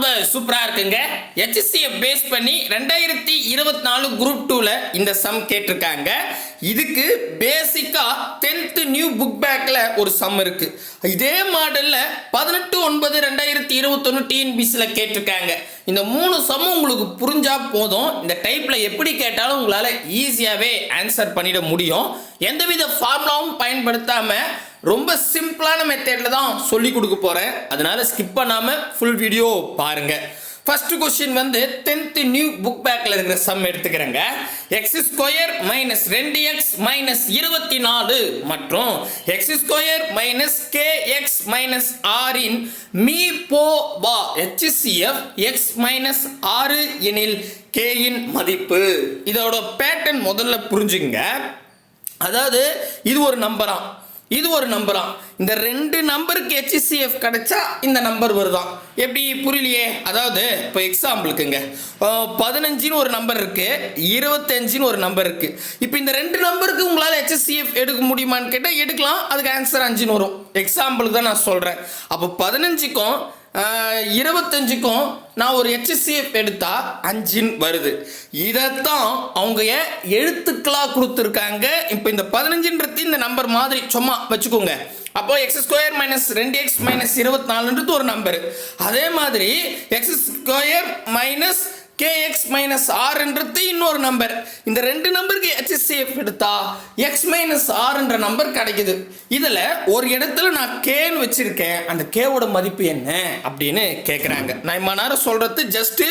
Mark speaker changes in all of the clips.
Speaker 1: ரொம்ப சூப்பரா இருக்குங்க. ஹெச்சிசியை பேஸ் பண்ணி ரெண்டாயிரத்தி இருபத்தி நாலு குரூப் டூவில் இந்த சம் கேட்டிருக்காங்க. இதுக்கு பேசிக்காக டென்த்து நியூ புக் பேக்கில் ஒரு சம் இருக்குது இதே மாடலில் பதினெட்டு ஒன்பது ரெண்டாயிரத்தி இருபத்தொன்னு டிஎன்பிசியில் கேட்டிருக்காங்க. இந்த மூணு சம் உங்களுக்கு புரிஞ்சா போதும். இந்த டைப்பில் எப்படி கேட்டாலும் உங்களால் ஈஸியாகவே ஆன்சர் பண்ணிட முடியும். எந்தவித ஃபார்முலாவும் பயன்படுத்தாமல் ரொம்ப சிம்பிளான மெத்தடில் தான் சொல்லி கொடுக்க போகிறேன் அதனால் ஸ்கிப் பண்ணாமல் ஃபுல் வீடியோ பாருங்க. ஃபர்ஸ்ட் கொஸ்டின் வந்து டென்த் நியூ புக் பேக்கில் இருக்கிற சம் எடுத்துக்கிறேங்க. எக்ஸ் ஸ்கொயர் மைனஸ் ரெண்டு எக்ஸ் மைனஸ் இருபத்தி நாலு மற்றும் x square minus k x minus ஆறின் மீ போ பா ஹெச்சிசிஎஃப் எக்ஸ் மைனஸ் ஆறு எனில் கேயின் மதிப்பு. இதோட பேட்டர்ன் முதல்ல புரிஞ்சுங்க அதாவது இது ஒரு நம்பராக இது ஒரு நம்பரா. இந்த ரெண்டு நம்பருக்கு ஹெச்சிசிஎஃப் கிடைச்சா இந்த நம்பர் வருதான். எப்படி? புரியலையே? அதாவது இப்போ எக்ஸாம்பிளுக்குங்க பதினஞ்சுன்னு ஒரு நம்பர் இருக்கு இருபத்தஞ்சுன்னு ஒரு நம்பர் இருக்கு. இப்போ இந்த ரெண்டு நம்பருக்கு உங்களால் ஹெச்எஸ்சிஎஃப் எடுக்க முடியுமான்னு கேட்டால் எடுக்கலாம். அதுக்கு ஆன்சர் அஞ்சுன்னு வரும். எக்ஸாம்பிளுக்கு தான் நான் சொல்கிறேன் அப்போ பதினஞ்சுக்கும் இருபத்தஞ்சுக்கும் நான் ஒரு ஹெச்சிசிஎஃப் எடுத்தா அஞ்சுன்னு வருது. இதைத்தான் அவங்க எழுத்துக்களாக கொடுத்துருக்காங்க? இப்போ இந்த பதினஞ்சுன்றது இந்த நம்பர் மாதிரி சும்மா வச்சுக்கோங்க. அப்போ எக்ஸ் ஸ்கொயர் மைனஸ் ரெண்டு எக்ஸ் மைனஸ் இருபத்தி நாலுன்றது ஒரு நம்பர் அதே மாதிரி x square minus k x minus ஆறுன்றது இன்னொரு நம்பர் இந்த ரெண்டு நம்பருக்கு ஹெச்எஸ்சிஎஃப் எடுத்தா எக்ஸ் மைனஸ் ஆறுன்ற நம்பர் கிடைக்குது. இதில் ஒரு இடத்துல நான் கேன்னு வச்சுருக்கேன். அந்த கேவோட மதிப்பு என்ன அப்படின்னு கேட்குறாங்க நான் இம்மா நேரம் சொல்கிறது ஜஸ்ட்டு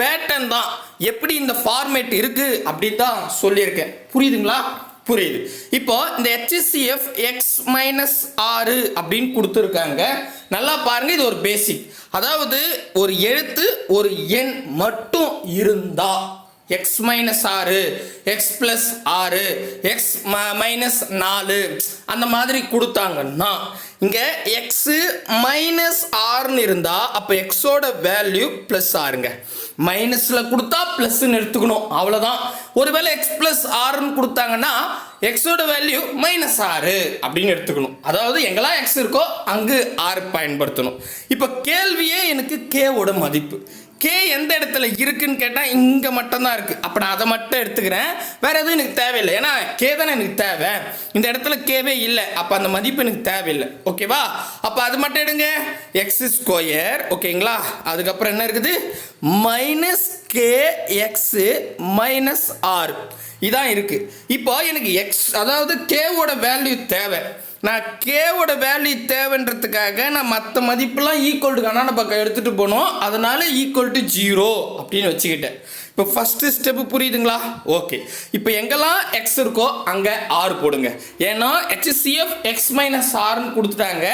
Speaker 1: பேட்டர்ன் தான். எப்படி இந்த ஃபார்மேட் இருக்குது அப்படின்னு தான் சொல்லியிருக்கேன். புரியுதுங்களா? புரியுது. இப்போ இந்த ஹெச்சிசிஎஃப் எக்ஸ் மைனஸ் ஆறு அப்படின்னு கொடுத்துருக்காங்க. நல்லா பாருங்க இது ஒரு பேசிக் அதாவது ஒரு எழுத்து ஒரு எண் மட்டும் இருந்தா எக்ஸ் மைனஸ் ஆறு எக்ஸ் ப்ளஸ் ஆறு எக்ஸ் மைனஸ் நாலு அந்த மாதிரி கொடுத்தாங்கன்னா இங்கே எக்ஸு மைனஸ் ஆறுன்னு இருந்தால் அப்போ எக்ஸோட வேல்யூ ப்ளஸ் ஆறுங்க மைனஸில் கொடுத்தா ப்ளஸ்ன்னு எடுத்துக்கணும். அவ்வளோதான் ஒருவேளை எக்ஸ் ப்ளஸ் ஆறுன்னு கொடுத்தாங்கன்னா எக்ஸோட வேல்யூ மைனஸ் ஆறு அப்படின்னு எடுத்துக்கணும். அதாவது எங்கெல்லாம் எக்ஸ் இருக்கோ அங்கு ஆறு பயன்படுத்தணும். இப்போ கேள்வியே எனக்கு கேவோட மதிப்பு. கே எந்த இடத்துல இருக்குன்னு கேட்டால் இங்கே மட்டும்தான் இருக்குது அப்போ நான் அதை மட்டும் எடுத்துக்கிறேன். வேறு எதுவும் எனக்கு தேவையில்லை. ஏன்னா கே தானே எனக்கு தேவை. இந்த இடத்துல கேவே இல்லை. அப்போ அந்த மதிப்பு எனக்கு தேவையில்லை. ஓகேவா அப்போ அது மட்டும் எடுங்க. எக்ஸ் ஸ்கொயர் ஓகேங்களா அதுக்கப்புறம் என்ன இருக்குது? Minus k x minus r இதான் இருக்குது இப்போ எனக்கு எக்ஸ் அதாவது கேவோட வேல்யூ தேவை. நான் கேவோட வேல்யூ தேவைன்றதுக்காக நான் மற்ற மதிப்புலாம் ஈக்குவல் டு கண்ணான பக்கம் எடுத்துகிட்டு போனோம். அதனால ஈக்குவல் டு ஜீரோ அப்படின்னு வச்சுக்கிட்டேன். இப்போ ஃபஸ்ட்டு ஸ்டெப்பு புரியுதுங்களா? ஓகே இப்போ எங்கெல்லாம் எக்ஸ் இருக்கோ அங்கே ஆறு போடுங்க. ஏன்னா ஹெச்சிஎஃப் எக்ஸ் மைனஸ் ஆர்னு கொடுத்துட்டாங்க.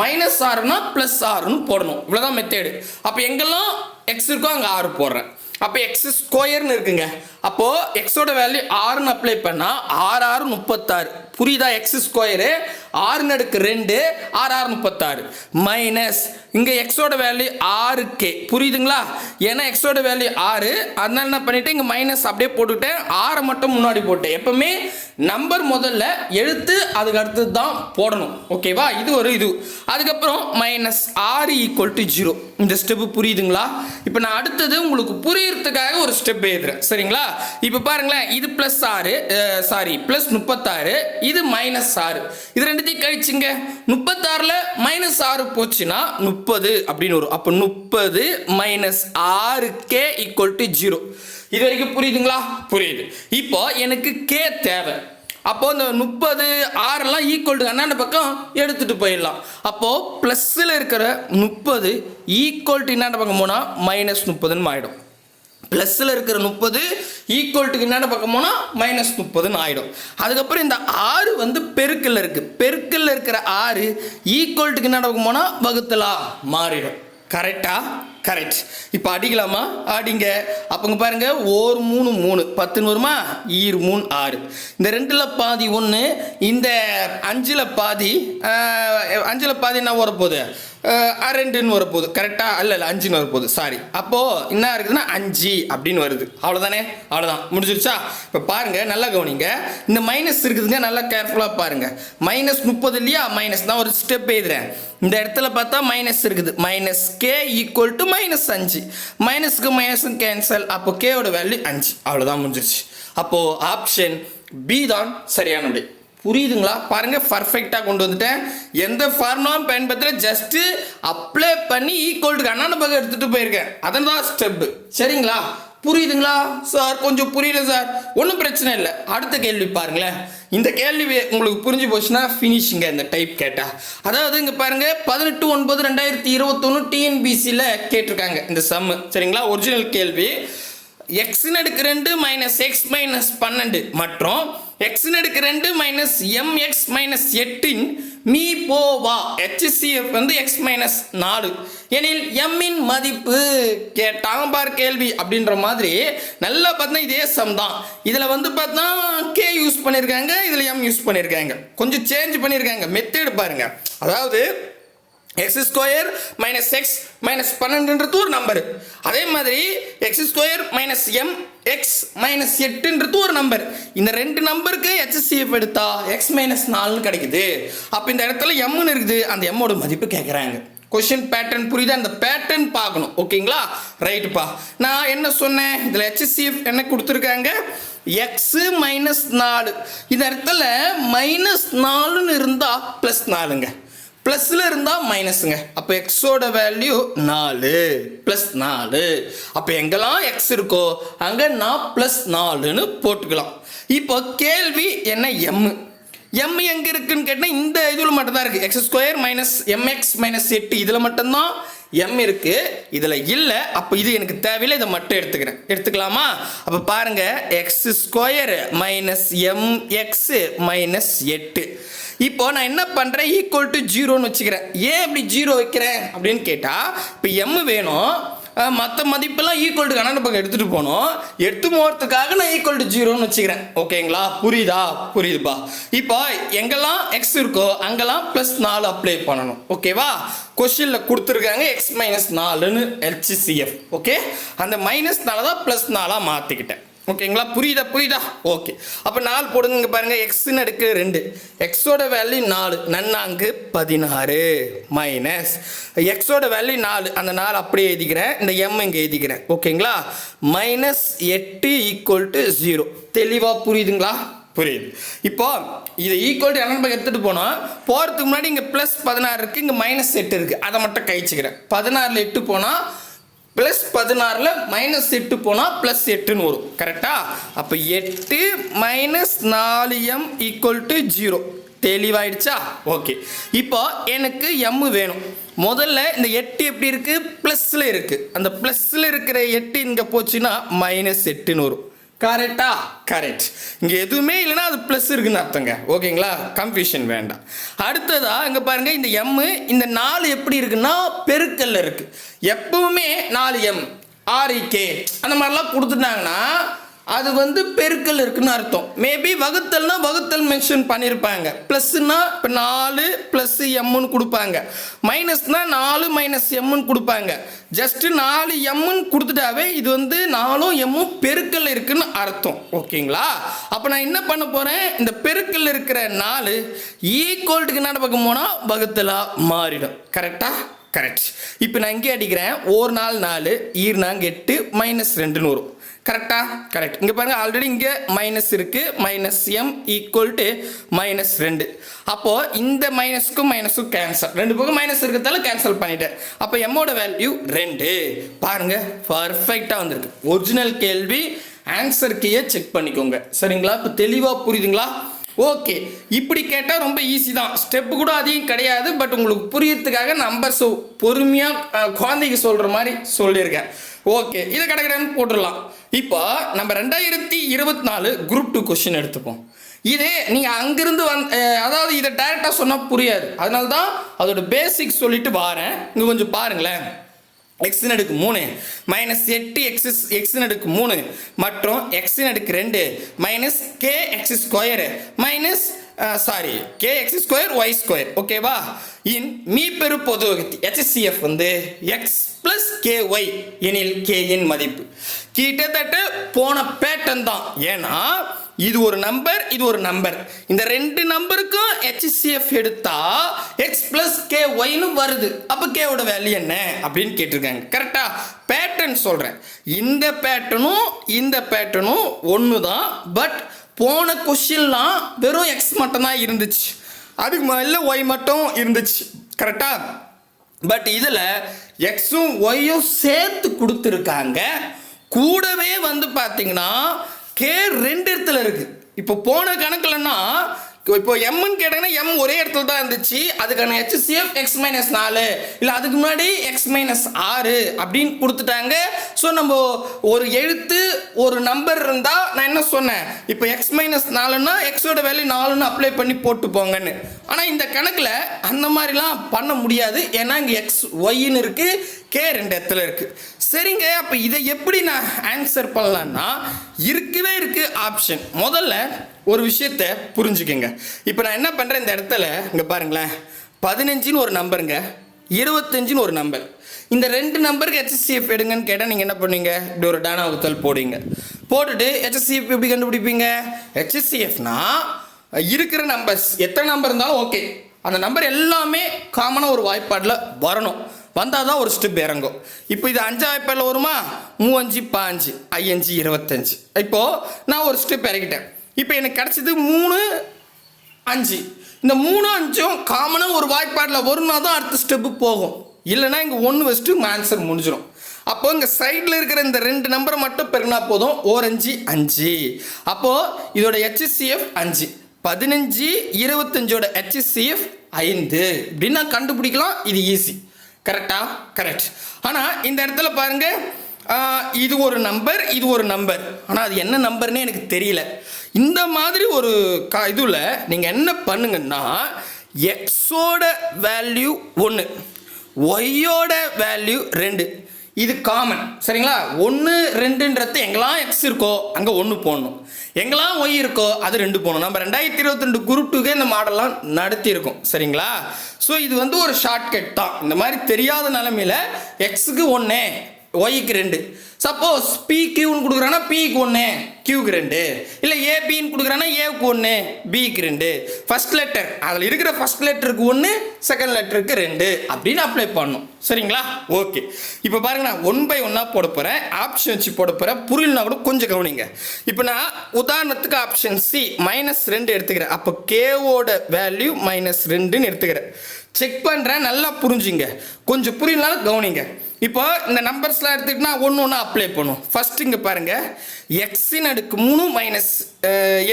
Speaker 1: மைனஸ் ஆர்னா ப்ளஸ் ஆர்னு போடணும். இவ்வளோதான் மெத்தேடு அப்போ எங்கெல்லாம் எக்ஸ் இருக்கோ அங்கே ஆறு போடுறேன். அப்போ எக்ஸ் ஸ்கொயர்னு இருக்குங்க. அப்போது எக்ஸோட வேல்யூ ஆறுன்னு அப்ளை பண்ணால் ஆறு ஆறு முப்பத்தாறு. புரியுதா? எக்ஸ் ஸ்கொயரு ஆறு நடுக்கு ரெண்டு ஆறு ஆறு முப்பத்தாறு. மைனஸ் இங்கே எக்ஸோட வேல்யூ ஆறு கே புரியுதுங்களா? ஏன்னா எக்ஸோட வேல்யூ ஆறு. அதனால என்ன பண்ணிவிட்டு இங்கே மைனஸ் அப்படியே போட்டுக்கிட்டேன் ஆறை மட்டும் முன்னாடி போட்டேன். எப்பவுமே நம்பர் முதல்ல எழுத்து அதுக்கு அடுத்தது தான் போடணும். ஓகேவா இது ஒரு இது. அதுக்கப்புறம் மைனஸ் ஆறு ஈக்குவல் டு ஜீரோ இந்த ஸ்டெப்பு புரியுதுங்களா? இப்போ நான் அடுத்தது உங்களுக்கு புரியறதுக்காக ஒரு ஸ்டெப் எழுதுறேன். சரிங்களா? இப்போ பாருங்களேன். இது ப்ளஸ் ஆறு சாரி ப்ளஸ் முப்பத்தாறு இது மைனஸ் ஆறு. இது ரெண்டுத்தையும் கழிச்சுங்க. முப்பத்தாறில் மைனஸ் ஆறு போச்சுன்னா முப்பது அப்படின்னு வரும். அப்போ முப்பது மைனஸ் ஆறு கே ஈக்குவல் டு ஜீரோ இது வரைக்கும் புரியுதுங்களா? புரியுது. இப்போ எனக்கு கே தேவை. அப்போ இந்த முப்பது ஆறெல்லாம் ஈக்குவல் டு அண்ணாண்ட பக்கம் எடுத்துட்டு போயிடலாம். அப்போ ப்ளஸ்ஸில் இருக்கிற முப்பது ஈக்குவல் டு இன்னாண்ட பக்கம் போனால் மைனஸ் முப்பதுன்னு ஆயிடும் ப்ளஸ்ஸில் இருக்கிற முப்பது ஈக்குவல் டு என்னென்ன பக்கம் போனால் மைனஸ் முப்பதுன்னு ஆகிடும் அதுக்கப்புறம் இந்த ஆறு வந்து பெருக்கில் இருக்குது பெருக்கல்ல இருக்கிற ஆறு ஈக்குவல் டு என்னென்ன பக்கம் போனால் வகுத்தலா மாறிடும். கரெக்டாக கரெக்ட் இப்போ அடிக்கலாமா? அடிங்க. அப்போங்க பாருங்க ஒரு மூணு மூணு. பத்துன்னு வருமா? ஈர் மூணு ஆறு. இந்த ரெண்டில் பாதி ஒன்று இந்த அஞ்சில் பாதி அஞ்சில் பாதி என்ன வரப்போகுது? ரெண்டுன்னு வரப்போகுது. கரெக்டாக அல்ல இல்லை அஞ்சுன்னு வரப்போகுது. சாரி அப்போது என்ன இருக்குதுன்னா அஞ்சு அப்படின்னு வருது. அவ்வளோதானே அவ்வளோதான் முடிஞ்சிருச்சா? இப்போ பாருங்கள் நல்லா கவனிங்க. இந்த மைனஸ் இருக்குதுங்க நல்லா கேர்ஃபுல்லாக பாருங்கள் மைனஸ் முப்பது இல்லையா? மைனஸ் தான் ஒரு ஸ்டெப் எழுதுறேன். இந்த இடத்துல பார்த்தா மைனஸ் இருக்குது. Minus k equal to minus அஞ்சு. மைனஸுக்கு மைனஸும் கேன்சல் அப்போ கேவோட வேல்யூ அஞ்சு. அவ்வளோதான் முடிஞ்சிருச்சு. அப்போது ஆப்ஷன் பி தான் சரியான விடை புரியுதுங்களா? பாருங்க பர்ஃபெக்டாக கொண்டு வந்துட்டேன். எந்த ஃபார்முலாவும் பயன்படுத்துகிற ஜஸ்ட்டு அப்ளை பண்ணி ஈக்குவல்ட்டுக்கு அண்ணான பக்கம் எடுத்துகிட்டு போயிருக்கேன். அதன் தான் ஸ்டெப்பு சரிங்களா? புரியுதுங்களா? சார் கொஞ்சம் புரியல சார் ஒன்றும் பிரச்சனை இல்லை. அடுத்த கேள்வி பாருங்களேன். இந்த கேள்வி உங்களுக்கு புரிஞ்சு போச்சுன்னா ஃபினிஷிங்க இந்த டைப் கேட்டால் அதாவது இங்கே பாருங்க பதினெட்டு ஒன்பது ரெண்டாயிரத்தி இருபத்தொன்று டிஎன்பிசியில் கேட்டிருக்காங்க இந்த சம்மு சரிங்களா? ஒரிஜினல் கேள்வி. எக்ஸின் அடுக்கு ரெண்டு மைனஸ் எக்ஸ் மைனஸ் பன்னெண்டு. மற்றும் எக்ஸின் அடுக்கு ரெண்டு மைனஸ் எம்எக்ஸ் மைனஸ் எட்டின் மீ போவா வா வந்து எக்ஸ் மைனஸ் நாலு. எனில் எம்மின் மதிப்பு கேட்டாங்க பார் கேள்வி அப்படின்ற மாதிரி நல்லா பார்த்தா இதே சம் தான். இதில் வந்து பார்த்தா கே யூஸ் பண்ணியிருக்காங்க இதில் எம் யூஸ் பண்ணியிருக்காங்க. கொஞ்சம் சேஞ்ச் பண்ணியிருக்காங்க மெத்தேடு பாருங்க. அதாவது x square minus x minus பன்னெண்டுன்றது ஒரு நம்பர் அதே மாதிரி x square minus m x minus எட்டுன்றது ஒரு நம்பர் இந்த ரெண்டு நம்பருக்கு ஹெச்எஸ்சிஎஃப் எடுத்தா எக்ஸ் மைனஸ் நாலுன்னு கிடைக்குது. அப்போ இந்த இடத்துல எம்னு இருக்குது. அந்த எம்மோட மதிப்பு கேட்குறாங்க கொஷின் பேட்டர்ன் புரியுது? அந்த பேட்டர்ன் பார்க்கணும். ஓகேங்களா ரைட்டுப்பா நான் என்ன சொன்னேன்? இதில் ஹெச்எஸ்சிஎஃப் என்ன கொடுத்துருக்காங்க? எக்ஸு மைனஸ் நாலு. இந்த இடத்துல மைனஸ் நாலுன்னு இருந்தால் ப்ளஸ் நாலுங்க. ப்ளஸில் இருந்தால் மைனஸுங்க அப்போ எக்ஸோட வேல்யூ நாலு. ப்ளஸ் நாலு. அப்போ எங்கெல்லாம் எக்ஸ் இருக்கோ அங்கே நான் ப்ளஸ் நாலுன்னு போட்டுக்கலாம். இப்போ கேள்வி என்ன? எம் எம் எங்கே இருக்குன்னு கேட்டால் இந்த இதில் மட்டும்தான் இருக்குது x square minus m x minus எட்டு இதில் மட்டும்தான் எம் இருக்கு. இதில் இல்லை. அப்போ இது எனக்கு தேவையில்லை இதை மட்டும் எடுத்துக்கிறேன். எடுத்துக்கலாமா? அப்போ பாருங்க x square minus m x minus எட்டு. இப்போ நான் என்ன பண்ணுறேன் ஈக்குவல் டு ஜீரோன்னு வச்சுக்கிறேன். ஏன் இப்படி ஜீரோ வைக்கிறேன்? அப்படின்னு கேட்டால் இப்போ எம் வேணும். மற்ற மதிப்பெல்லாம் ஈக்குவல் டு கணக்கு பக்கம் எடுத்துகிட்டு போகணும். எடுத்து போகிறதுக்காக நான் ஈக்குவல் டு ஜீரோன்னு வச்சுக்கிறேன். ஓகேங்களா? புரியுதா? புரியுதுப்பா. இப்போ எங்கெல்லாம் எக்ஸ் இருக்கோ அங்கெல்லாம் ப்ளஸ் நாலு அப்ளை பண்ணணும். ஓகேவா? கொஷினில் கொடுத்துருக்காங்க எக்ஸ் மைனஸ் நாலுன்னு எல்சிசிஎஃப் ஓகே? அந்த மைனஸ் நாலை தான் ப்ளஸ் நாலாக மாற்றிக்கிட்டேன் ஓகேங்களா புரியுதா? புரியுதா? ஓகே அப்போ நாலு போடுங்க பாருங்கள் பாருங்க எக்ஸ்ன்னு எடுக்க ரெண்டு. எக்ஸோட வேல்யூ நாலு. நன்னாங்கு பதினாறு. மைனஸ் எக்ஸோட வேல்யூ நாலு. அந்த நாலு அப்படியே எழுதிக்கிறேன். இந்த எம் இங்கே எழுதிக்கிறேன். ஓகேங்களா மைனஸ் எட்டு ஈக்குவல் டு ஜீரோ தெளிவாக புரியுதுங்களா? புரியுது. இப்போ இதை ஈக்குவல் டு என்ன எடுத்துகிட்டு போனோம். போகிறதுக்கு முன்னாடி இங்கே ப்ளஸ் பதினாறு இருக்குது இங்கே மைனஸ் எட்டு இருக்குது அதை மட்டும் கழிச்சுக்கிறேன். பதினாறில் எட்டு போனால் ப்ளஸ் பதினாறில் மைனஸ் எட்டு போனால் ப்ளஸ் எட்டுன்னு வரும். கரெக்டா அப்போ எட்டு மைனஸ் நாலு எம் ஈக்குவல் டு ஜீரோ தெளிவாயிடுச்சா? ஓகே இப்போ எனக்கு எம்மு வேணும். முதல்ல இந்த எட்டு எப்படி இருக்குது ப்ளஸில் இருக்குது அந்த ப்ளஸில் இருக்கிற எட்டு இங்கே போச்சுன்னா மைனஸ் எட்டுன்னு வரும். கரெக்டா கரெக்ட் இங்கே எதுவுமே இல்லைன்னா அது ப்ளஸ் இருக்குன்னு அர்த்தங்க. ஓகேங்களா கன்ஃபியூஷன் வேண்டாம். அடுத்ததா இங்கே பாருங்க இந்த எம்மு இந்த நாலு எப்படி இருக்குன்னா பெருக்கல்ல இருக்கு. எப்பவுமே நாலு எம் ஆர்இகே அந்த மாதிரிலாம் கொடுத்துட்டாங்கன்னா அது வந்து பெருக்கல் இருக்குன்னு அர்த்தம். மேபி வகுத்தல்னா வகுத்தல் மென்ஷன் பண்ணியிருப்பாங்க ப்ளஸ்னா இப்போ நாலு ப்ளஸ் எம்முன்னு கொடுப்பாங்க. மைனஸ்னா நாலு மைனஸ் எம்முன்னு கொடுப்பாங்க. ஜஸ்ட் நாலு எம்முன்னு கொடுத்துட்டாவே இது வந்து நாலும் எம்மும் பெருக்கல் இருக்குன்னு அர்த்தம். ஓகேங்களா? அப்போ நான் என்ன பண்ண போகிறேன் இந்த பெருக்கல் இருக்கிற நாலு ஈக்குவல்ட்டுக்கு என்ன பக்கம் போனால் வகுத்தலாக மாறிடும். கரெக்டாக கரெக்ட் இப்போ நான் இங்கே அடிக்கிறேன். ஒரு நாள் நாலு ஈர்னாங்க எட்டு மைனஸ் ரெண்டுன்னு வரும். கரெக்டா கரெக்ட் இங்கே பாருங்க ஆல்ரெடி இங்கே மைனஸ் இருக்கு. Minus m equal to minus ரெண்டு. அப்போ இந்த மைனஸ்க்கும் மைனஸும் கேன்சல் ரெண்டு பக்கம் மைனஸ் இருக்கிறதால கேன்சல் பண்ணிட்டேன். அப்போ எம்மோட வேல்யூ ரெண்டு. பாருங்க பர்ஃபெக்டாக வந்திருக்கு. ஒரிஜினல் கேள்வி ஆன்சர் கீயை செக் பண்ணிக்கோங்க. சரிங்களா? இப்போ தெளிவாக புரியுதுங்களா? ஓகே இப்படி கேட்டால் ரொம்ப ஈஸி தான். ஸ்டெப்பு கூட அதிகம் கிடையாது பட் உங்களுக்கு புரியறதுக்காக நம்பர்ஸ் பொறுமையாக குழந்தைக்கு சொல்கிற மாதிரி சொல்லியிருக்கேன். ஓகே இதை கடகடன்னு போட்டுடலாம். இப்போ நம்ம ரெண்டாயிரத்தி இருபத்தி நாலு குரூப் டூ கொஷின் எடுத்துப்போம். இதே நீங்கள் அங்கிருந்து வந் அதாவது இதை டேரெக்டாக சொன்னால் புரியாது. அதனால தான் அதோட பேசிக் சொல்லிட்டு வாரேன். இங்கே கொஞ்சம் பாருங்களேன். எக்ஸின் அடுக்கு மூணு மைனஸ் எட்டு எக்ஸ் எக்ஸின் அடுக்கு மூணு மற்றும் எக்ஸின் அடுக்கு ரெண்டு minus k x square minus sorry k x square y square ஓகேவா இன் மீ பெரு பொது எச்எஸ்சிஎஃப் வந்து எக்ஸ் பிளஸ் கே ஒய் எனில் கே இன் மதிப்பு. கிட்டத்தட்ட போன பேட்டன் தான். ஏன்னா இது ஒரு நம்பர் இது ஒரு நம்பர் இந்த ரெண்டு நம்பருக்கும் ஹெச்சிஎஃப் எடுத்தா எக்ஸ் பிளஸ் கே ஒய்னு வருது. அப்போ கேவோட வேல்யூ என்ன? அப்படின்னு கேட்டிருக்காங்க. கரெக்டா பேட்டர்ன் சொல்கிறேன் இந்த பேட்டர்னும் இந்த பேட்டர்னும் ஒன்று தான் பட் போன கொஷின்லாம் வெறும் எக்ஸ் மட்டும்தான் இருந்துச்சு. அதுக்கு முதல்ல ஒய் மட்டும் இருந்துச்சு. கரெக்டா பட் இதில் எக்ஸும் ஒய்யும் சேர்த்து கொடுத்துருக்காங்க. கூடவே வந்து பார்த்தீங்கன்னா கே ரெண்டு இடத்துல இருக்குது இப்போ போன கணக்கில்னா இப்போ எம்னு கேட்டாங்கன்னா எம் ஒரே இடத்துல தான் இருந்துச்சு. அதுக்கான ஹெச்சிஎஃப் எக்ஸ் மைனஸ் நாலு. இல்லை அதுக்கு முன்னாடி எக்ஸ் மைனஸ் ஆறு அப்படின்னு கொடுத்துட்டாங்க. ஸோ நம்ம ஒரு எழுத்து ஒரு நம்பர் இருந்தால் நான் என்ன சொன்னேன்? இப்போ எக்ஸ் மைனஸ் நாலுன்னா எக்ஸோட வேல்யூ நாலுன்னு அப்ளை பண்ணி போட்டு போங்கன்னு ஆனால் இந்த கணக்கில் அந்த மாதிரிலாம் பண்ண முடியாது. ஏன்னா இங்கே எக்ஸ் ஒய்ன்னு இருக்குது கே ரெண்டு இடத்துல இருக்குது சரிங்க அப்போ இதை எப்படி நான் ஆன்சர் பண்ணலான்னா இருக்கவே இருக்குது ஆப்ஷன் முதல்ல ஒரு விஷயத்த புரிஞ்சுக்கங்க. இப்போ நான் என்ன பண்ணுறேன் இந்த இடத்துல இங்கே பாருங்களேன். பதினஞ்சுன்னு ஒரு நம்பருங்க இருபத்தஞ்சுன்னு ஒரு நம்பர் இந்த ரெண்டு நம்பருக்கு ஹெச்சிஎஃப் எடுங்கன்னு கேட்டால் நீங்கள் என்ன பண்ணுவீங்க? இப்படி ஒரு டானா உத்தல் போடுவீங்க. போட்டுட்டு ஹெச்சிஎஃப் எப்படி கண்டுபிடிப்பீங்க? ஹெச்எஸ்சிஎஃப்னா இருக்கிற நம்பர்ஸ் எத்தனை நம்பர் இருந்தாலும் ஓகே அந்த நம்பர் எல்லாமே காமனாக ஒரு வாய்ப்பாடில் வரணும். வந்தால் தான் ஒரு ஸ்டெப் இறங்கும். இப்போ இது அஞ்சு வாய்ப்பாடில் வருமா? மூவஞ்சு பாஞ்சு ஐயஞ்சு இருபத்தஞ்சு. இப்போது நான் ஒரு ஸ்டெப் இறக்கிட்டேன். இப்போ எனக்கு கிடச்சது மூணு அஞ்சு. இந்த மூணு அஞ்சும் காமனாக ஒரு வாய்ப்பாடில் வரும்னா தான் அடுத்த ஸ்டெப்பு போகும். இல்லைன்னா இங்கே ஒன்று வச்சுட்டு ஆன்சர் முடிஞ்சிடும் அப்போ இங்கே சைடில் இருக்கிற இந்த ரெண்டு நம்பரை மட்டும் பெருனா போதும். ஓரஞ்சு அஞ்சு. அப்போது இதோட ஹெச்சிசிஎஃப் அஞ்சு. பதினஞ்சு இருபத்தஞ்சோட ஹெச்சிசிஎஃப் ஐந்து. இப்படின்னா கண்டுபிடிக்கலாம். இது ஈஸி கரெக்டா கரெக்ட் ஆனால் இந்த இடத்துல பாருங்க இது ஒரு நம்பர் இது ஒரு நம்பர் ஆனால் அது என்ன நம்பர்னே எனக்கு தெரியல. இந்த மாதிரி ஒரு க இதில் நீங்கள் என்ன பண்ணுங்கன்னா எக்ஸோட வேல்யூ ஒன்று ஒய்யோட வேல்யூ ரெண்டு. இது காமன் சரிங்களா? ஒன்று ரெண்டுன்றது எங்கெல்லாம் எக்ஸ் இருக்கோ அங்கே ஒன்று போடணும். எங்கெல்லாம் ஒய் இருக்கோ அது ரெண்டு போகணும் நம்ம ரெண்டாயிரத்தி இருபத்தி ரெண்டு குரூப் டூக்கே இந்த மாடல்லாம் நடத்தியிருக்கோம். சரிங்களா? ஸோ இது வந்து ஒரு ஷார்ட்கட் தான். இந்த மாதிரி தெரியாத நிலமையில எக்ஸுக்கு ஒன்று ஒய்க்கு ரெண்டு. சப்போஸ் பி கியூன்னு கொடுக்குறான்னா பிக்கு ஒன்று கியூக்கு ரெண்டு. இல்லை ஏபின்னு கொடுக்குறான்னா ஏவுக்கு ஒன்று பிக்கு ரெண்டு. ஃபர்ஸ்ட் லெட்டர் அதில் இருக்கிற ஃபர்ஸ்ட் லெட்டருக்கு ஒன்று செகண்ட் லெட்டருக்கு ரெண்டு. அப்படின்னு அப்ளை பண்ணணும். சரிங்களா? ஓகே இப்போ பாருங்க நான் ஒன் பை ஒன்னாக போட போகிறேன் ஆப்ஷன் வச்சு போட போகிறேன் புரியலனா கூட கொஞ்சம் கவனிங்க. இப்போ நான் உதாரணத்துக்கு ஆப்ஷன் சி மைனஸ் ரெண்டு எடுத்துக்கிறேன். அப்போ கேவோட வேல்யூ மைனஸ் ரெண்டுன்னு எடுத்துக்கிறேன். செக் பண்ணுறேன் நல்லா புரிஞ்சுங்க. கொஞ்சம் புரியலனாலும் கவனிங்க. இப்போ இந்த நம்பர்ஸ்லாம் எடுத்துக்கிட்டா ஒன்று ஒன்று அப்ளை பண்ணும். ஃபர்ஸ்ட் இங்கே பாருங்கள் எக்ஸின் அடுக்கு மூணு மைனஸ்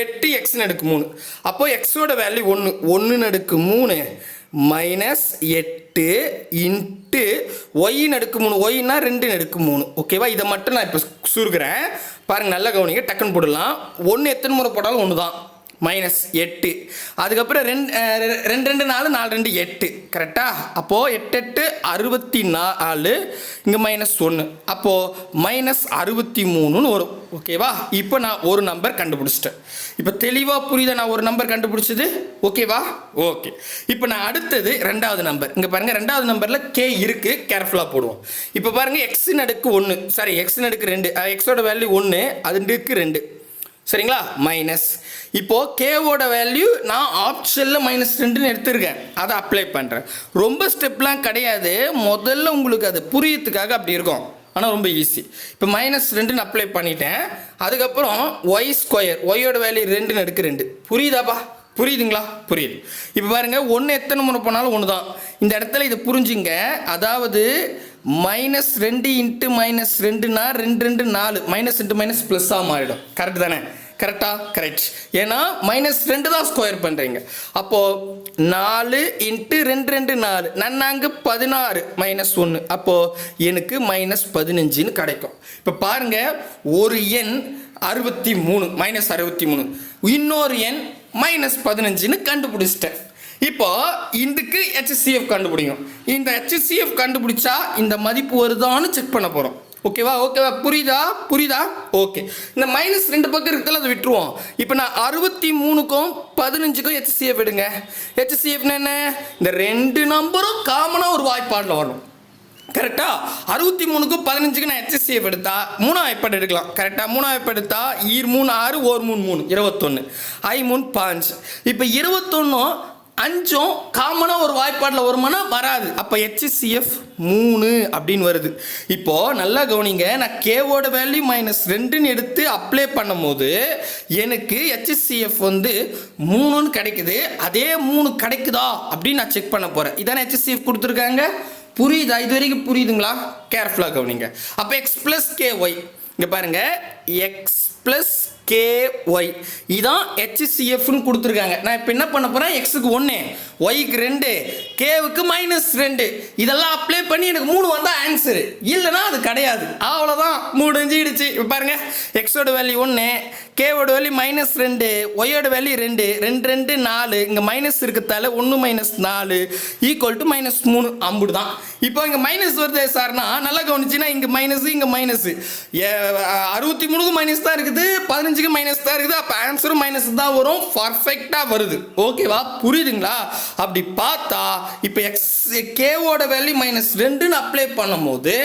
Speaker 1: எட்டு எக்ஸின் அடுக்கு மூணு. அப்போது எக்ஸோட வேல்யூ ஒன்று ஒன்று அடுக்கு மூணு மைனஸ் எட்டு இன்ட்டு ஒய் நடுக்கு மூணு. ஒய்னா ரெண்டு நடுக்கு மூணு. ஓகேவா இதை மட்டும் நான் இப்போ சுருக்கிறேன். பாருங்கள் நல்லா கவனிங்க. டக்குன்னு போடலாம் ஒன்று எத்தனை முறை போட்டாலும் ஒன்று தான் மைனஸ் எட்டு. அதுக்கப்புறம் ரெண்டு ரெ- ரெண்டு ரெண்டு நாலு நாலு ரெண்டு எட்டு. கரெக்டாக அப்போது எட்டு எட்டு அறுபத்தி நாலு இங்கே மைனஸ் ஒன்று அப்போது மைனஸ் அறுபத்தி மூணுன்னு வரும். ஓகேவா இப்போ நான் ஒரு நம்பர் கண்டுபிடிச்சிட்டேன். இப்போ தெளிவாக புரியுதா நான் ஒரு நம்பர் கண்டுபிடிச்சது? ஓகேவா ஓகே இப்போ நான் அடுத்தது ரெண்டாவது நம்பர் இங்கே பாருங்கள் ரெண்டாவது நம்பரில் கே இருக்குது கேர்ஃபுல்லாக போடுவோம். இப்போ பாருங்கள் எக்ஸ் நடுக்கு ஒன்று சாரி எக்ஸ் அடுக்கு ரெண்டு. எக்ஸோட வேல்யூ ஒன்று அதுக்கு ரெண்டு. சரிங்களா? மைனஸ் இப்போ கேவோட வேல்யூ நான் ஆப்ஷனில் மைனஸ் ரெண்டுன்னு எடுத்திருக்கேன். அதை அப்ளை பண்ணுறேன் ரொம்ப ஸ்டெப்லாம் கிடையாது. முதல்ல உங்களுக்கு அது புரியத்துக்காக அப்படி இருக்கும். ஆனால் ரொம்ப ஈஸி இப்போ மைனஸ் ரெண்டுன்னு அப்ளை பண்ணிட்டேன். அதுக்கப்புறம் ஒய் ஸ்கொயர் ஒய்யோட வேல்யூ ரெண்டுன்னு எடுக்க ரெண்டு. புரியுதாப்பா? புரியுதுங்களா? புரியுது. இப்போ பாருங்க ஒன்று எத்தனை முறை போனாலும் ஒன்று தான் இந்த இடத்துல இதை புரிஞ்சுங்க. அதாவது மைனஸ் ரெண்டு இன்ட்டு மைனஸ் ரெண்டுனா ரெண்டு ரெண்டு நாலு. மைனஸ் ரெண்டு மைனஸ் ப்ளஸ்ஸாக மாறிடும். கரெக்ட் தானே? கரெக்டா கரெக்ட் ஏன்னா மைனஸ் ரெண்டு தான் ஸ்கொயர் பண்ணுறீங்க அப்போது நாலு இன்ட்டு ரெண்டு ரெண்டு நாலு. நன்னாங்கு பதினாறு மைனஸ் ஒன்று அப்போது எனக்கு மைனஸ் பதினஞ்சுன்னு கிடைக்கும். இப்போ பாருங்கள் ஒரு எண் அறுபத்தி மூணு மைனஸ் அறுபத்தி மூணு. இன்னொரு எண் மைனஸ் பதினஞ்சுன்னு கண்டுபிடிச்சிட்டேன். இப்போ இதுக்கு ஹெச்சிஎஃப் கண்டுபிடிக்கும் இந்த ஹெச்சிஎஃப் கண்டுபிடிச்சா இந்த மதிப்பு வருதான்னு செக் பண்ண போகிறோம் ஓகேவா ஓகேவா புரியுதா? புரியுதா? ஓகே இந்த மைனஸ் ரெண்டு பக்கம் இருக்கிறதுல அதை விட்டுருவோம். இப்போ நான் அறுபத்தி மூணுக்கும் பதினஞ்சுக்கும் ஹெச்சிஎஃப் எடுங்க. ஹெச்சிஎஃப்னா என்ன? இந்த ரெண்டு நம்பரும் காமனாக ஒரு வாய்ப்பாடில் வரணும். கரெக்டாக அறுபத்தி மூணுக்கும் பதினஞ்சுக்கு நான் ஹெச்சிஎஃப் எடுத்தா மூணு வாய்ப்பாடு எடுக்கலாம். கரெக்டாக மூணு வாய்ப்பாடு எடுத்தா ஈர் மூணு ஆறு ஓர் மூணு மூணு இருபத்தொன்று ஐ மூணு பாஞ்சு. இப்போ இருபத்தொன்னும் அஞ்சும் காமனாக ஒரு வாய்ப்பாடில் வருமானா வராது. அப்போ ஹெச்சிசிஎஃப் மூணு அப்படின்னு வருது. இப்போ நல்லா கவனிங்க நான் கேவோட வேல்யூ மைனஸ் ரெண்டுன்னு எடுத்து அப்ளை பண்ணும்போது எனக்கு ஹெச்சிசிஎஃப் வந்து மூணுன்னு கிடைக்குது. அதே மூணு கிடைக்குதா அப்படின்னு நான் செக் பண்ண போகிறேன் இதானே ஹெச்சிசிஎஃப் கொடுத்துருக்காங்க? புரியுதா? இது வரைக்கும் புரியுதுங்களா? கேர்ஃபுல்லாக கவனிங்க. அப்போ எக்ஸ் ப்ளஸ் கே ஒய் இங்கே பாருங்கள் எக்ஸ் ப்ளஸ் கே ஒய் இதான் ஹெச்சிசிஎஃப்னு கொடுத்துருக்காங்க. நான் இப்போ என்ன பண்ண போகிறேன் எக்ஸுக்கு ஒன்று ஒய்க்கு ரெண்டு கேவுக்கு மைனஸ் ரெண்டு. இதெல்லாம் அப்ளை பண்ணி எனக்கு மூணு வந்தால் ஆன்சரு இல்லைன்னா அது கிடையாது. அவ்வளோதான் முடிஞ்சிடுச்சு. இப்போ பாருங்க. எக்ஸோட வேல்யூ ஒன்று கேவோட வேல்யூ மைனஸ் ரெண்டு ஒய்யோட வேல்யூ ரெண்டு. ரெண்டு ரெண்டு நாலு. இங்கே மைனஸ் இருக்கிறதால ஒன்று மைனஸ் நாலு ஈக்குவல் டு மைனஸ் மூணு. அம்புடு தான் இப்போ இங்கே மைனஸ் வருது சார்னா நல்லா கவனிச்சுன்னா இங்கே மைனஸ் இங்கே மைனஸ் அறுபத்தி மூணு மூணுக்கு மைனஸ் தான் இருக்குது. பதினஞ்சுக்கு மைனஸ் தான் இருக்குது. அப்போ ஆன்சரும் மைனஸ் தான் வரும். பர்ஃபெக்டாக வருது. ஓகேவா புரியுதுங்களா? அப்படி பார்த்தா இப்போ எக்ஸ் கேவோட வேல்யூ மைனஸ் ரெண்டுன்னு அப்ளை பண்ணும்போது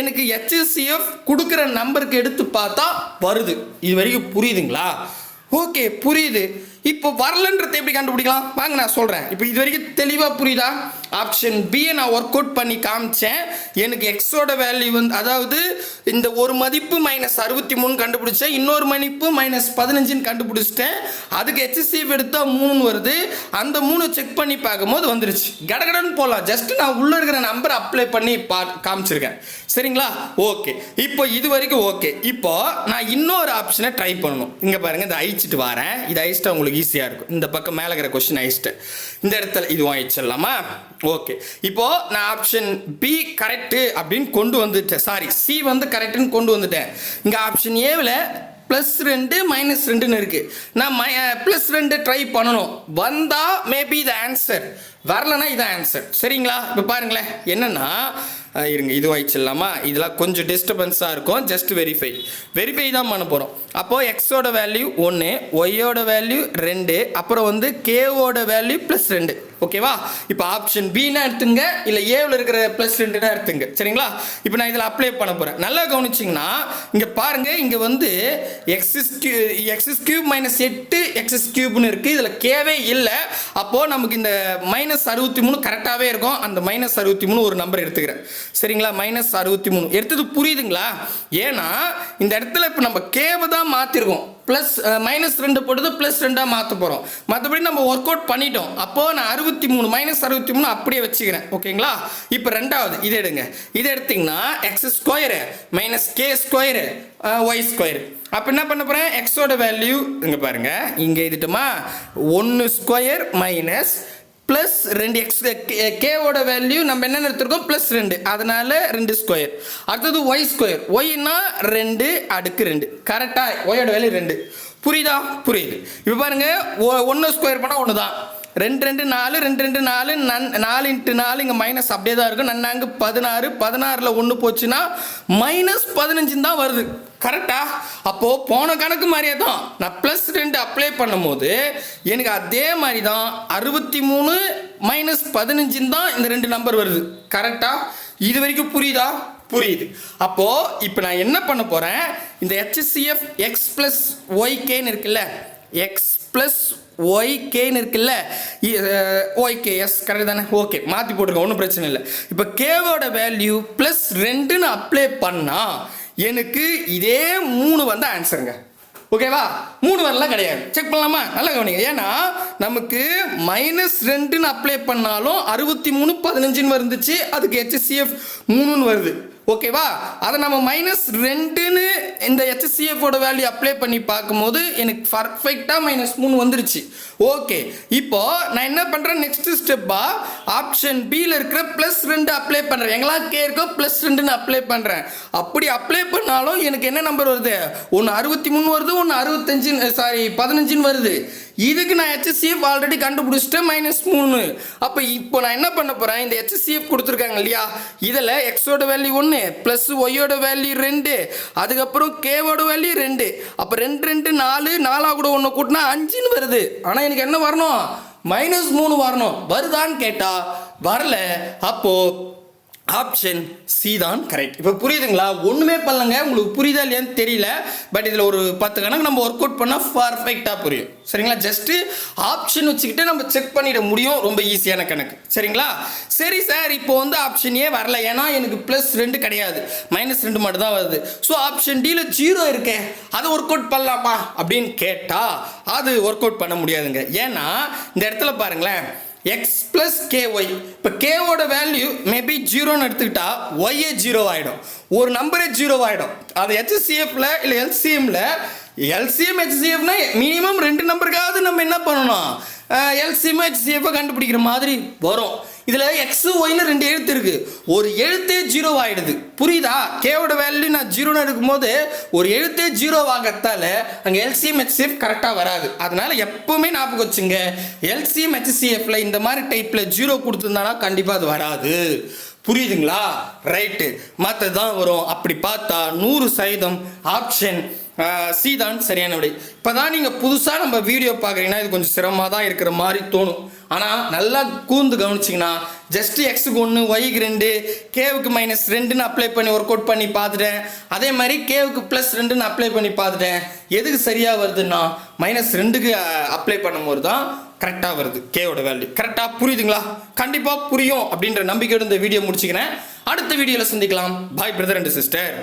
Speaker 1: எனக்கு ஹெச்எஸ்சிஎஃப் கொடுக்குற நம்பருக்கு எடுத்து பார்த்தா வருது. இது வரைக்கும் புரியுதுங்களா? ஓகே புரியுது. இப்போ வரலன்றதை எப்படி கண்டுபிடிக்கலாம்? வாங்க நான் சொல்கிறேன் இப்போ இது வரைக்கும் தெளிவாக புரியுதா? ஆப்ஷன் பியை நான் ஒர்க் அவுட் பண்ணி காமிச்சேன். எனக்கு எக்ஸோட வேல்யூ வந்து அதாவது இந்த ஒரு மதிப்பு மைனஸ் அறுபத்தி மூணு கண்டுபிடிச்சேன். இன்னொரு மதிப்பு மைனஸ் பதினஞ்சுன்னு கண்டுபிடிச்சிட்டேன். அதுக்கு ஹெச்சிசிஎஃப் எடுத்தால் மூணுன்னு வருது. அந்த மூணு செக் பண்ணி பார்க்கும்போது வந்துருச்சு. கடகடன்னு போகலாம் ஜஸ்ட் நான் உள்ளே இருக்கிற நம்பர் அப்ளை பண்ணி பா காமிச்சிருக்கேன். சரிங்களா? ஓகே இப்போ இது வரைக்கும் ஓகே இப்போ நான் இன்னொரு ஆப்ஷனை ட்ரை பண்ணணும். இங்கே பாருங்க இதை அழிச்சிட்டு வரேன். இதை அழிச்சிட்டா உங்களுக்கு ஈஸியாக இருக்கும். இந்த பக்கம் மேலே இருக்கிற கொஸ்டின் அழிச்சிட்டேன் இந்த இடத்துல இதுவும் ஆயிடுச்சிடலாமா ஓகே இப்போது நான் ஆப்ஷன் பி கரெக்டு அப்படின்னு கொண்டு வந்துட்டேன். சாரி சி வந்து கரெக்டுன்னு கொண்டு வந்துட்டேன். இங்கே ஆப்ஷன் ஏவில் ப்ளஸ் ரெண்டு மைனஸ் ரெண்டுன்னு இருக்குது நான் மை ப்ளஸ் ரெண்டு ட்ரை பண்ணணும். வந்தால் மேபி இது ஆன்சர் வரலனா இது ஆன்சர் சரிங்களா? இப்போ பாருங்களேன். என்னென்னா இருங்க இது வாய்ச்சிடலாமா? இதெல்லாம் கொஞ்சம் டிஸ்டர்பன்ஸாக இருக்கும். ஜஸ்ட் வெரிஃபை வெரிஃபை தான் பண்ண போகிறோம் அப்போது எக்ஸோட வேல்யூ ஒன்று ஒய்யோட வேல்யூ ரெண்டு அப்புறம் வந்து கேவோட வேல்யூ ப்ளஸ் ரெண்டு. ஓகேவா? இப்போ ஆப்ஷன் பின்னா எடுத்துங்க இல்லை ஏவில் இருக்கிற ப்ளஸ் ரெண்டுனா எடுத்துங்க. சரிங்களா? இப்போ நான் இதில் அப்ளை பண்ண போகிறேன் நல்லா கவனிச்சிங்கன்னா இங்கே பாருங்க இங்கே வந்து x's Q x's cube minus எட்டு எக்ஸஸ் கியூப்னு இருக்குது இதில் கேவே இல்லை. அப்போது நமக்கு இந்த மைனஸ் அறுபத்தி மூணு கரெக்டாகவே இருக்கும். அந்த மைனஸ் அறுபத்தி மூணு ஒரு நம்பர் எடுத்துக்கிறேன். சரிங்களா? மைனஸ் அறுபத்தி மூணு. எடுத்தது புரியுதுங்களா? ஏன்னா இந்த இடத்துல இப்போ நம்ம கேவை தான் மாற்றிருக்கோம் ப்ளஸ் மைனஸ் uh, ரெண்டு போட்டது ப்ளஸ் ரெண்டாக மாற்ற போகிறோம் மற்றபடி நம்ம ஒர்க் அவுட் பண்ணிட்டோம். அப்போது நான் அறுபத்தி மூணு மைனஸ் அறுபத்தி மூணு அப்படியே வச்சுக்கிறேன். ஓகேங்களா இப்போ ரெண்டாவது இதை எடுங்க. இதை எடுத்திங்கன்னா x square minus k square y square அப்போ என்ன பண்ண போகிறேன் எக்ஸோட வேல்யூ இங்கே பாருங்கள் இங்கே இதுட்டுமா ஒன்று ஸ்கொயர் மைனஸ் ப்ளஸ் ரெண்டு எக்ஸ் கேவோட வேல்யூ நம்ம என்னென்ன எடுத்திருக்கோம்? ப்ளஸ் ரெண்டு. அதனால ரெண்டு ஸ்கொயர் அடுத்தது ஒய் ஸ்கொயர் ஒய்னா ரெண்டு அடுக்கு ரெண்டு. கரெக்டாக ஒயோட வேல்யூ ரெண்டு. புரியுதா? புரியுது. இப்போ பாருங்க ஒன்று ஸ்கொயர் பண்ணால் ஒன்று தான் ரெண்டு ரெண்டு நாலு ரெண்டு ரெண்டு நாலு நன் நாலு இன்ட்டு நாலு இங்கே மைனஸ் அப்படியே தான் இருக்கும் நன்னாங்கு பதினாறு பதினாறில் ஒன்று போச்சுன்னா மைனஸ் பதினஞ்சுன்னு தான் வருது. கரெக்டா அப்போது போன கணக்கு மாதிரியே தான். நான் ப்ளஸ் ரெண்டு அப்ளை பண்ணும்போது எனக்கு அதே மாதிரி தான் அறுபத்தி மூணு மைனஸ் பதினஞ்சுன்னு தான் இந்த ரெண்டு நம்பர் வருது. கரெக்டா இது வரைக்கும் புரியுதா? புரியுது. அப்போ இப்போ நான் என்ன பண்ண போறேன்? இந்த ஹெச்சிஎஃப் எக்ஸ் பிளஸ் ஒய்கேன்னு இருக்குல்ல எக்ஸ் ப்ளஸ் ஒய்கேன்னு இருக்குல்ல ஓகே எஸ் கரெக்ட் தானே? ஓகே மாற்றி போட்டுருக்கோம் ஒன்றும் பிரச்சனை இல்லை. இப்போ கேவோட வேல்யூ ப்ளஸ் ரெண்டுன்னு அப்ளை பண்ணால் எனக்கு இதே மூணு வந்து ஆன்சருங்க ஓகேவா மூணு வரலாம் கிடையாது. செக் பண்ணலாமா? நல்லா கவனிங்க. ஏன்னா நமக்கு மைனஸ் ரெண்டுன்னு அப்ளை பண்ணாலும் அறுபத்தி மூணு பதினஞ்சுன்னு வந்துச்சு அதுக்கு ஹெச்சிஎஃப் மூணுன்னு வருது. ஓகேவா? அதை நம்ம மைனஸ் ரெண்டுன்னு இந்த ஹெச்சிஎஃபோட வேல்யூ அப்ளை பண்ணி பார்க்கும்போது எனக்கு பர்ஃபெக்டாக மைனஸ் மூணு வந்துருச்சு. ஓகே. இப்போ நான் என்ன பண்ணுறேன் நெக்ஸ்ட் ஸ்டெப்பாக ஆப்ஷன் பியில் இருக்கிற ப்ளஸ் ரெண்டு அப்ளை பண்ணுறேன் எங்கெல்லாம் கே இருக்கோ ப்ளஸ் ரெண்டுன்னு அப்ளை பண்ணுறேன் அப்படி அப்ளை பண்ணாலும் எனக்கு என்ன நம்பர் வருது? ஒன்று அறுபத்தி மூணு வருது ஒன்று அறுபத்தஞ்சு சாரி பதினஞ்சுன்னு வருது. இதுக்கு நான் ஹெச்சிஎஃப் ஆல்ரெடி கண்டுபிடிச்சிட்டேன் மைனஸ் மூணு. அப்போ இப்போ நான் என்ன பண்ண போகிறேன் இந்த ஹெச்சிஎஃப் கொடுத்துருக்காங்க இல்லையா? இதில் எக்ஸோட வேல்யூ ஒன்று ப்ளஸ் ஒய்யோட வேல்யூ ரெண்டு அதுக்கப்புறம் கேவோட வேல்யூ ரெண்டு. அப்போ ரெண்டு ரெண்டு நாலு நாலாக கூட ஒன்று கூட்டினா அஞ்சுன்னு வருது. ஆனால் எனக்கு என்ன வரணும்? மைனஸ் மூணு வரணும். வருதான்னு கேட்டால் வரல. அப்போது ஆப்ஷன் சி தான் கரெக்ட் இப்போ புரியுதுங்களா? ஒன்றுமே பண்ணலங்க. உங்களுக்கு புரியுதா இல்லையான்னு தெரியல. பட் இதில் ஒரு பத்து கணக்கு நம்ம ஒர்க் அவுட் பண்ணால் பர்ஃபெக்டாக புரியும். சரிங்களா? ஜஸ்ட்டு ஆப்ஷன் வச்சுக்கிட்டு நம்ம செக் பண்ணிட முடியும். ரொம்ப ஈஸியான கணக்கு. சரிங்களா? சரி சார் இப்போ வந்து ஆப்ஷன் ஏ வரல. ஏன்னா எனக்கு ப்ளஸ் ரெண்டு கிடையாது. மைனஸ் ரெண்டு மட்டும் தான் வருது ஸோ ஆப்ஷன் டியில் ஜீரோ இருக்கே. அதை ஒர்க் அவுட் பண்ணலாமா? அப்படின்னு கேட்டால் அது ஒர்க் அவுட் பண்ண முடியாதுங்க. ஏன்னா இந்த இடத்துல பாருங்களேன். எக்ஸ் ப்ளஸ் கே ஒய் இப்போ கேவோட வேல்யூ மேபி ஜீரோன்னு எடுத்துக்கிட்டா ஒய்யே ஜீரோ ஆகிடும் ஒரு நம்பரே ஜீரோ ஆகிடும் அது ஹெச்சிஎஃப்ல இல்லை எல்சிஎம்ல எல்சிஎம் ஹெச்சிஎஃப்னா மினிமம் ரெண்டு நம்பருக்காவது நம்ம என்ன பண்ணணும்? எல்சிஎம் ஹெச்சிஎஃப் கண்டுபிடிக்கிற மாதிரி வரும். இதில் எக்ஸ் ஒய்னு ரெண்டு எழுத்து இருக்குது ஒரு எழுத்தே ஜீரோ ஆகிடுது புரியுதா? கேவோட வேல்யூ நான் ஜீரோன்னு எடுக்கும்போது ஒரு எழுத்தே ஜீரோ ஆகத்தால அங்கே எல்சிஎம் ஹெச்சிஎஃப் கரெக்டாக வராது. அதனால் எப்பவுமே ஞாபகம் வச்சுங்க எல்சிஎம் ஹெச்சிஎஃப்ல இந்த மாதிரி டைப்பில் ஜீரோ கொடுத்துருந்தானா கண்டிப்பாக அது வராது. புரியுதுங்களா? ரைட்டு மற்றது தான் வரும். அப்படி பார்த்தா நூறு சதவீதம் ஆப்ஷன் சி தான் சரியான விடை. இப்போ தான் நீங்கள் புதுசாக நம்ம வீடியோ பார்க்குறீங்கன்னா இது கொஞ்சம் சிரமமாக தான் இருக்கிற மாதிரி தோணும். ஆனால் நல்லா கூர்ந்து கவனிச்சிங்கன்னா ஜஸ்ட் எக்ஸுக்கு ஒன்று ஒய்க்கு ரெண்டு கேவுக்கு மைனஸ் ரெண்டுன்னு அப்ளை பண்ணி ஒர்க் அவுட் பண்ணி பார்த்துட்டேன். அதே மாதிரி கேவுக்கு ப்ளஸ் ரெண்டுன்னு அப்ளை பண்ணி பார்த்துட்டேன். எதுக்கு சரியாக வருதுன்னா மைனஸ் ரெண்டுக்கு அப்ளை பண்ணும்போது தான் கரெக்டாக வருது கேவோட வேல்யூ கரெக்டாக புரியுதுங்களா? கண்டிப்பாக புரியும் அப்படின்ற நம்பிக்கையோட இந்த வீடியோ முடிச்சுக்கிறேன். அடுத்த வீடியோவில் சந்திக்கலாம். பாய் பிரதர் அண்ட் சிஸ்டர்